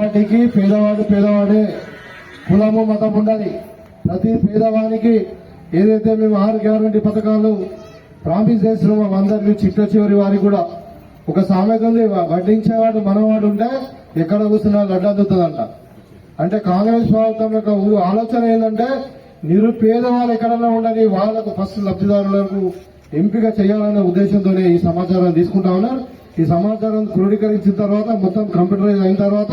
పార్టీకి పేదవాడు పేదవాడే కులము మతం ఉండాలి. ప్రతి పేదవానికి ఏదైతే మేము ఆరు గ్యారంటీ పథకాలు ప్రామిస్ చేస్తున్నామో అందరినీ చిట్ట చివరి వారికి కూడా ఒక సామెత ఉంది వడ్డించేవాడు మనవాడు ఉంటే ఎక్కడ కూర్చున్నా లడ్డందుతుందంట అంటే కాంగ్రెస్ ప్రభుత్వం యొక్క ఆలోచన ఏంటంటే నిరుపేదవాళ్ళు ఎక్కడన్నా ఉండని వాళ్ళకు ఫస్ట్ లబ్ధిదారులకు ఎంపిక చేయాలనే ఉద్దేశంతోనే ఈ సమాచారం తీసుకుంటా ఉన్నారు. ఈ సమాచారం క్రోడీకరించిన తర్వాత మొత్తం కంప్యూటరైజ్ అయిన తర్వాత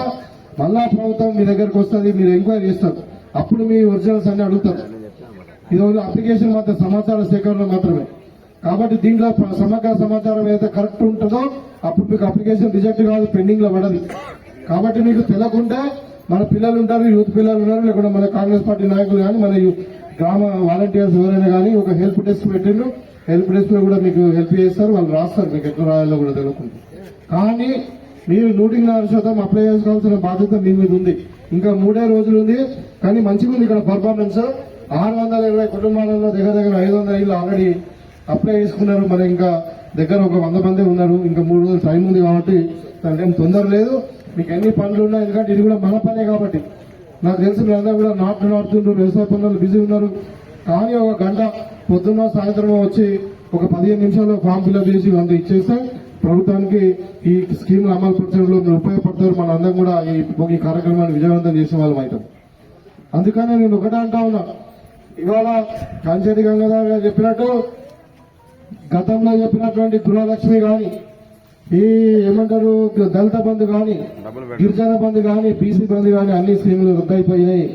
మళ్ళా ప్రభుత్వం మీ దగ్గరకు వస్తుంది మీరు ఎంక్వైరీ చేస్తారు. అప్పుడు మీ ఒరిజినల్స్ అన్ని అడుగుతారు. ఇది ఒక అప్లికేషన్ మాత్రం సమాచార సేకరణ మాత్రమే. కాబట్టి దీంట్లో సమగ్ర సమాచారం ఏదైతే కరెక్ట్ ఉంటుందో అప్పుడు మీకు అప్లికేషన్ రిజెక్ట్ కాదు పెండింగ్లో పడదు. కాబట్టి మీకు తెలియకుంటే మన పిల్లలు ఉంటారు యూత్ పిల్లలు ఉన్నారు లేకుంటే మన కాంగ్రెస్ పార్టీ నాయకులు కానీ మన గ్రామ వాలంటీర్స్ ఎవరైనా కానీ ఒక హెల్ప్ డెస్క్ పెట్టిండ్రు హెల్ప్ డెస్క్లో కూడా మీకు హెల్ప్ చేస్తారు వాళ్ళు రాస్తారు మీకు ఎట్లా రాయాలో కూడా తెలియకుండా కానీ మీరు నూటికి నాలుగు శాతం అప్లై చేసుకోవాల్సిన బాధ్యత మీ మీద ఉంది. ఇంకా మూడే రోజులు ఉంది. కానీ మంచిగా ఉంది ఇక్కడ పర్ఫార్మెన్స్ ఆరు వందల ఇరవై కుటుంబాలలో దగ్గర దగ్గర ఐదు వందల ఇళ్ళు ఆల్రెడీ అప్లై చేసుకున్నారు. మరి ఇంకా దగ్గర ఒక వంద మంది ఉన్నారు. ఇంకా మూడు రోజులు టైం ఉంది కాబట్టి దానికేం తొందర లేదు. మీకు ఎన్ని పనులు ఉన్నాయి ఎందుకంటే ఇది కూడా మన పనే కాబట్టి. నాకు తెలిసి మీరందరూ కూడా నాటు నాటుతుండ్రు వ్యవసాయ పనులు బిజీ ఉన్నారు. కానీ ఒక గంట పొద్దున్న సాయంత్రం వచ్చి ఒక పదిహేను నిమిషాల్లో ఫామ్ ఫిల్అప్ చేసి వంద ఇచ్చేస్తే. ప్రభుత్వానికి ఈ స్కీమ్ అమలు పరచడంలో మీరు ఉపయోగపడతారు. మన అందరం కూడా ఈ ఈ కార్యక్రమాన్ని విజయవంతం చేసిన వాళ్ళం అవుతాం. అందుకనే నేను ఒకటే అంటా ఉన్నా. ఇవాళ కంచెటి గంగాధర్ గారు చెప్పినట్టు గతంలో చెప్పినటువంటి గృహలక్ష్మి కానీ ఈ ఏమంటారు దళిత బంధు కానీ గిరిజన బంధు కానీ బీసీ బంధు కానీ అన్ని స్కీములు రద్దయిపోయినాయి.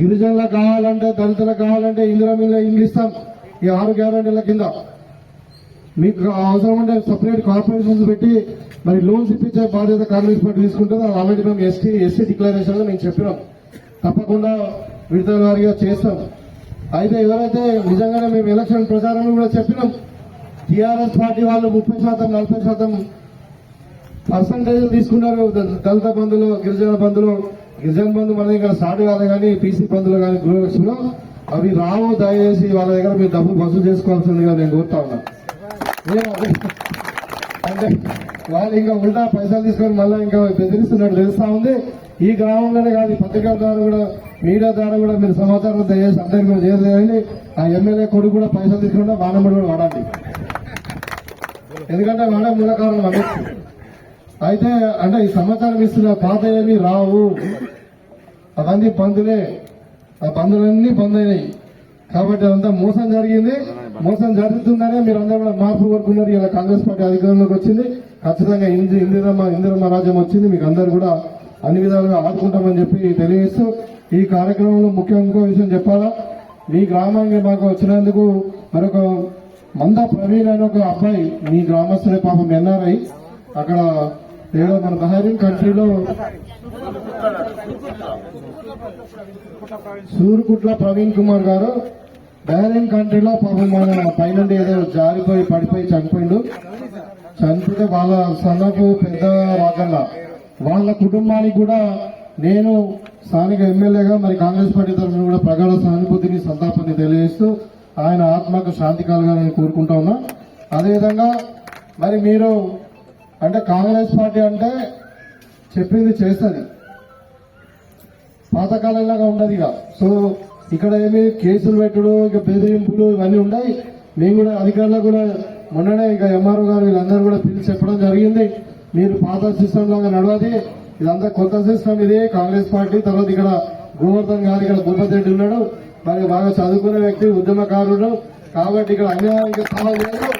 గిరిజనులకు కావాలంటే దళితులకు కావాలంటే ఇందిరా మీద ఇల్లు ఇస్తాం. ఈ ఆరు గ్యారంటీల కింద. మీకు అవసరం ఉంటే సపరేట్ కార్పొరేషన్స్ పెట్టి మరి లోన్స్ ఇప్పించే బాధ్యత కాంగ్రెస్ పార్టీ తీసుకుంటుంది. అది ఆల్రెడీ మేము ఎస్టీ ఎస్సీ డిక్లరేషన్లో మేము చెప్పినాం. తప్పకుండా విడుదల వారిగా చేస్తాం. అయితే ఎవరైతే నిజంగానే మేము ఎలక్షన్ ప్రచారంలో కూడా చెప్పినాం టీఆర్ఎస్ పార్టీ వాళ్ళు ముప్పై శాతం నలభై శాతం పర్సంటేజ్లు తీసుకున్నారు. దళిత బంధులు గిరిజన బంధులు గిరిజన బంధు మన దగ్గర స్టార్ట్ కాదు కానీ పీసీ బంధులు కానీ గృహలక్ష్మిలో అవి రావు దయచేసి వాళ్ళ దగ్గర మీరు డబ్బులు వసూలు చేసుకోవాల్సిందిగా నేను కోరుతా ఉన్నాను అంటే వాళ్ళు ఇంకా ఉల్టా పైసలు తీసుకొని మళ్ళీ ఇంకా బెదిరిస్తున్నట్టు తెలుస్తా ఉంది. ఈ గ్రామంలోనే కాదు ఈ పత్రికల ద్వారా కూడా మీడియా ద్వారా కూడా మీరు సమాచారం దయచేసి అందరికీ కూడా చేయాలి ఆ ఎమ్మెల్యే కొడుకు కూడా పైసలు తీసుకుంటే వానమ్మడి కూడా వాడాలి ఎందుకంటే వాడే మూల కారణం అయితే అంటే ఈ సమాచారం ఇస్తున్న పాత ఏమి రావు. అవన్నీ పందులే. ఆ పందులన్నీ పొందైనాయి. కాబట్టి అదంతా మోసం జరిగింది. మోసం జరుగుతుందనే మీరు అందరూ కూడా మార్పు కోరుకున్నారు ఇలా కాంగ్రెస్ పార్టీ అధికారంలోకి వచ్చింది. ఖచ్చితంగా ఇంది ఇందిరమ్మ ఇందిరమ్మ రాజ్యం వచ్చింది. మీకు అందరు కూడా అన్ని విధాలుగా ఆదుకుంటామని చెప్పి తెలియజేస్తూ ఈ కార్యక్రమంలో ముఖ్య ఇంకో విషయం చెప్పాలా? మీ గ్రామానికి మాకు వచ్చినందుకు మరొక మంద ప్రవీణ్ అనే ఒక అబ్బాయి మీ గ్రామస్తులే పాపం ఎన్ఆర్ఐ. అక్కడ ఏదో మన బహరీన్ కంట్రీలో సూర్యకుట్ల ప్రవీణ్ కుమార్ గారు బహరీన్ కంట్రీలో పాపం మన పైనుండి ఏదో జారిపోయి పడిపోయి చనిపోయిండు. చనిపోతే వాళ్ళ సన్నపు పెద్ద రాకల్లా వాళ్ళ కుటుంబానికి కూడా నేను స్థానిక ఎమ్మెల్యేగా మరి కాంగ్రెస్ పార్టీ తరఫున కూడా ప్రగాఢ సానుభూతిని సంతాపాన్ని తెలియజేస్తూ ఆయన ఆత్మకు శాంతి కలగాలని కోరుకుంటా ఉన్నా. అదేవిధంగా మరి మీరు అంటే కాంగ్రెస్ పార్టీ అంటే చెప్పింది చేస్తుంది. పాతకాలంలాగా ఉండదు ఇక. సో ఇక్కడ ఏమి కేసులు పెట్టుడు ఇక బెదిరింపులు ఇవన్నీ ఉన్నాయి. మేము కూడా అధికారులకు కూడా మొన్ననే ఇక ఎంఆర్ఓ గారు వీళ్ళందరూ కూడా పిలిచి చెప్పడం జరిగింది. మీరు పాత సిస్టమ్ లాగా నడవది. ఇదంతా కొత్త సిస్టమ్ ఇది. కాంగ్రెస్ పార్టీ తర్వాత ఇక్కడ గోవర్ధన్ గారు ఇక్కడ భూపతి రెడ్డి ఉన్నాడు. మరి బాగా చదువుకునే వ్యక్తి ఉద్యమకారుడు. కాబట్టి ఇక్కడ అన్యాయానికి సవాల్ లేదు.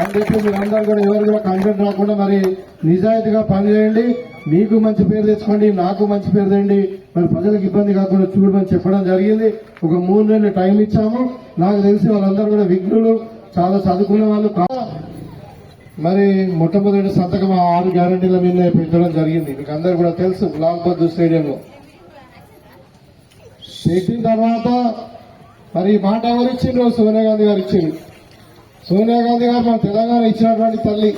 అని చెప్పి మీరందరూ కూడా ఎవరు కూడా కంటెంట్ రాకుండా మరి నిజాయితీగా పనిచేయండి. మీకు మంచి పేరు తెచ్చుకోండి నాకు మంచి పేరు తెండి. మరి ప్రజలకు ఇబ్బంది కాకుండా చూడమని చెప్పడం జరిగింది. ఒక మూడు నెలలు టైం ఇచ్చాము. నాకు తెలిసి వాళ్ళందరూ కూడా విఘ్నులు చాలా చదువుకునే వాళ్ళు మరి మొట్టమొదటి సంతకం ఆ ఆరు గ్యారంటీల మీద పెట్టడం జరిగింది. మీకు అందరు కూడా తెలుసు లాల్ బహదూర్ స్టేడియంలో. పెట్టిన తర్వాత మరి మాట ఎవరు ఇచ్చిండ్రు? సోనియా గాంధీ గారు ఇచ్చిండ్రు. సోనియా గాంధీ గారు మన తెలంగాణ ఇచ్చినటువంటి తల్లి.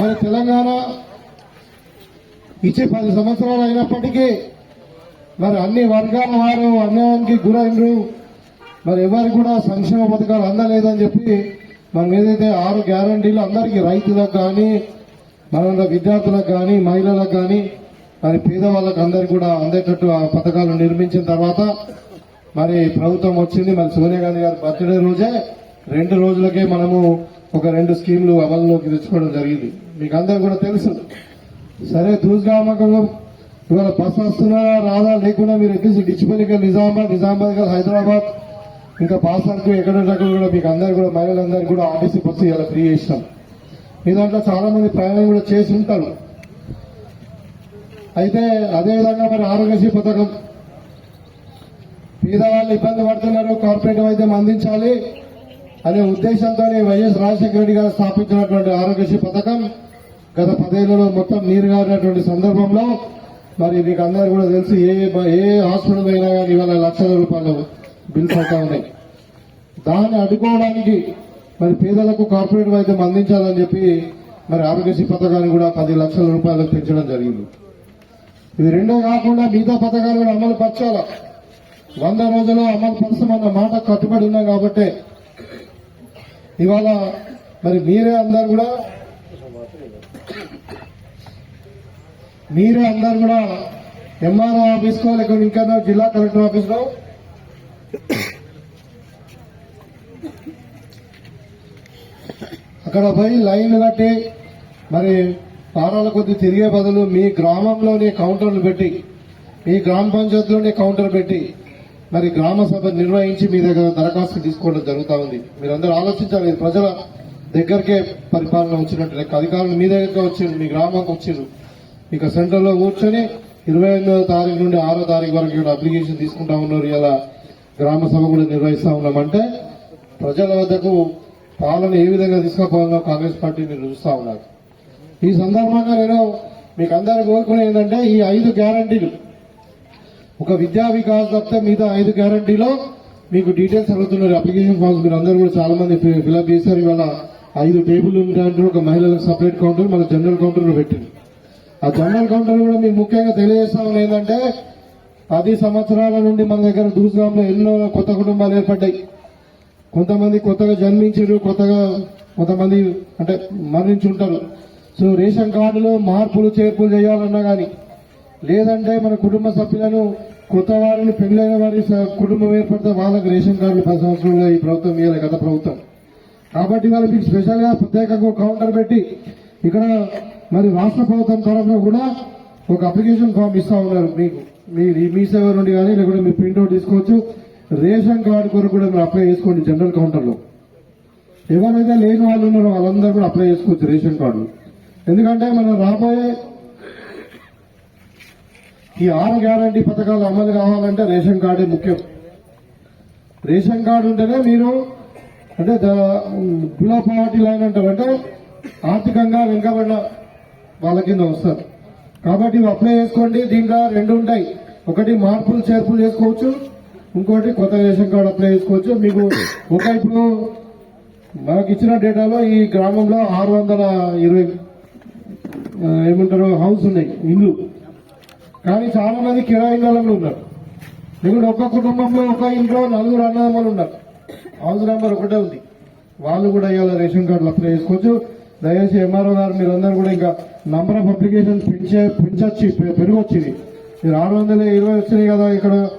మరి తెలంగాణ ఇచ్చి పది సంవత్సరాలు అయినప్పటికీ మరి అన్ని వర్గాల వారు అన్యాయానికి గురైనరు. మరి ఎవరికి కూడా సంక్షేమ పథకాలు అందలేదని చెప్పి మనం ఏదైతే ఆరు గ్యారంటీలు అందరికీ రైతులకు కానీ మన విద్యార్థులకు కానీ మహిళలకు కానీ మరి పేదవాళ్ళకి అందరికి కూడా అందేటట్టు ఆ పథకాలు నిర్మించిన తర్వాత మరి ప్రభుత్వం వచ్చింది. మరి సోనియా గాంధీ గారి బర్త్డే రోజే రెండు రోజులకే మనము ఒక రెండు స్కీమ్లు అమలులోకి తెచ్చుకోవడం జరిగింది. మీకు అందరికీ కూడా తెలుసు. సరే దూసుగామకం ఇవాళ బస్ వస్తున్నారా రాదా లేకుండా మీరు ఎక్కేసి డిచ్చిపల్లికి నిజామాబాద్ నిజామాబాద్ గారు హైదరాబాద్. ఇంకా పాసర్కు ఎక్కడ కూడా మీకు అందరు కూడా మహిళలందరికీ కూడా ఆర్టీసీ బస్సు ఇలా ఫ్రీ చేసినాం. మీ దాంట్లో చాలా మంది ప్రయాణం కూడా చేసి ఉంటారు. అయితే అదేవిధంగా మరి ఆరోగ్యశ్రీ పథకం. పేదవాళ్ళు ఇబ్బంది పడుతున్నారు కార్పొరేట్ వైద్యం అందించాలి అనే ఉద్దేశంతో వైఎస్ రాజశేఖర రెడ్డి గారు స్థాపించినటువంటి ఆరోగ్యశ్రీ పథకం. గత పదేళ్ళలో మొత్తం నీరు కారినటువంటి సందర్భంలో మరి మీకు అందరు కూడా తెలుసు ఏ ఏ హాస్పిటల్ అయినా కానీ ఇవాళ లక్షల రూపాయలు బిల్స్ అవుతా ఉన్నాయి. దాన్ని అడ్డుకోవడానికి మరి పేదలకు కార్పొరేట్ వైద్యం అందించాలని చెప్పి మరి ఆరోగ్యశ్రీ పథకాన్ని కూడా పది లక్షల రూపాయలు పెంచడం జరిగింది. ఇది రెండో కాకుండా మిగతా పథకాలు కూడా అమలు పరచాలా. వంద రోజులు అమలు పరచమన్న మాట కట్టుబడి ఉన్నాం కాబట్టి ఇవాళ మరి మీరే అందరు కూడా మీరే అందరు కూడా ఎంఆర్ఓ ఆఫీస్కో లేకపోతే ఇంకా జిల్లా కలెక్టర్ ఆఫీస్లో అక్కడ పోయి లైన్లు కట్టి మరి వారాల కొద్ది తిరిగే బదులు మీ గ్రామంలోనే కౌంటర్లు పెట్టి మీ గ్రామ పంచాయతీలోనే కౌంటర్ పెట్టి మరి గ్రామ సభ నిర్వహించి మీ దగ్గర దరఖాస్తు తీసుకోవడం జరుగుతూ ఉంది. మీరందరూ ఆలోచించాలి ప్రజల దగ్గరకే పరిపాలన వచ్చినట్టు లెక్క అధికారులు మీ దగ్గరకే వచ్చిండ్రు మీ గ్రామానికి వచ్చిండ్రు. ఇక సెంటర్లో కూర్చొని ఇరవై ఎనిమిదో తారీఖు నుండి ఆరో తారీఖు వరకు ఇక్కడ అప్లికేషన్ తీసుకుంటా ఉన్నారు. ఇలా గ్రామ సభ కూడా నిర్వహిస్తా ఉన్నామంటే ప్రజల వద్దకు పాలన ఏ విధంగా తీసుకుపోవాలో కాంగ్రెస్ పార్టీ మీరు చూస్తా ఉన్నారు. ఈ సందర్భంగా నేను మీకు అందరూ కోరుకునే ఏంటంటే ఈ ఐదు గ్యారంటీలు. ఒక విద్యా వికాస్ తప్పితే మిగతా ఐదు గ్యారంటీలో మీకు డీటెయిల్స్ అడుగుతున్నారు. అప్లికేషన్ ఫామ్స్ మీరు అందరూ కూడా చాలా మంది ఫిల్అప్ చేశారు. ఇవాళ ఐదు టేబుల్ ఉంటాయంటారు. ఒక మహిళలకు సపరేట్ కౌంటర్ మన జనరల్ కౌంటర్ పెట్టింది. ఆ జనరల్ కౌంటర్ కూడా మీకు ముఖ్యంగా తెలియజేస్తా ఏంటంటే పది సంవత్సరాల నుండి మన దగ్గర దూసరాంలో ఎన్నో కొత్త కుటుంబాలు ఏర్పడ్డాయి. కొంతమంది కొత్తగా జన్మించారు కొత్తగా కొంతమంది అంటే మరణించి ఉంటారు సో రేషన్ కార్డులో మార్పులు చేర్పులు చేయాలన్నా కానీ లేదంటే మన కుటుంబ సభ్యులను కొత్త వారిని పెళ్ళైన వారి స- కుటుంబం ఏర్పడితే వాళ్ళకి రేషన్ కార్డులు పది సంవత్సరంలో ఈ ప్రభుత్వం ఇవ్వాలి గత ప్రభుత్వం. కాబట్టి వాళ్ళు మీకు ప్రత్యేకంగా ఒక కౌంటర్ పెట్టి ఇక్కడ మరి రాష్ట్ర ప్రభుత్వం తరఫున కూడా ఒక అప్లికేషన్ ఫామ్ ఇస్తా ఉన్నారు. మీకు మీ మీ సేవ నుండి కానీ లేకుంటే మీరు ప్రింట్అవుట్ తీసుకోవచ్చు. రేషన్ కార్డు కొరకు కూడా మీరు అప్లై చేసుకోండి జనరల్ కౌంటర్లో. ఎవరైతే లేని వాళ్ళు ఉన్నారో వాళ్ళందరూ కూడా అప్లై చేసుకోవచ్చు రేషన్ కార్డు. ఎందుకంటే మనం రాబోయే ఈ ఆరు గ్యారంటీ పథకాలు అమలు కావాలంటే రేషన్ కార్డే ముఖ్యం. రేషన్ కార్డు ఉంటేనే మీరు అంటే బిలో పవర్టీ లైన్ అంటారు అంటే ఆర్థికంగా వెనుకబడిన వాళ్ళ కింద వస్తారు. కాబట్టి ఇవి అప్లై చేసుకోండి. దీంట్లో రెండు ఉంటాయి. ఒకటి మార్పులు చేర్పులు చేసుకోవచ్చు. ఇంకోటి కొత్త రేషన్ కార్డు అప్లై చేసుకోవచ్చు. మీకు ఒక ఇప్పుడు మనకి ఇచ్చిన డేటాలో ఈ గ్రామంలో ఆరు వందల ఇరవై ఏమంటారు హౌస్ ఉన్నాయి. ఇల్లు. కానీ చాలా మంది కిరాయి ఉన్నారు. ఇప్పుడు ఒక్క కుటుంబంలో ఒక ఇంట్లో నలుగురు అన్నదమ్మలు ఉన్నారు. హౌస్ నెంబర్ ఒకటే ఉంది. వాళ్ళు కూడా ఇవాళ రేషన్ కార్డులు అప్లై చేసుకోవచ్చు. దయచేసి ఎంఆర్ఓ గారు మీరందరూ కూడా ఇంకా నంబర్ ఆఫ్ అప్లికేషన్స్ పెంచే పెంచొచ్చి పెరుగొచ్చింది ఆరు వందల ఇరవై వచ్చినాయి కదా ఇక్కడ.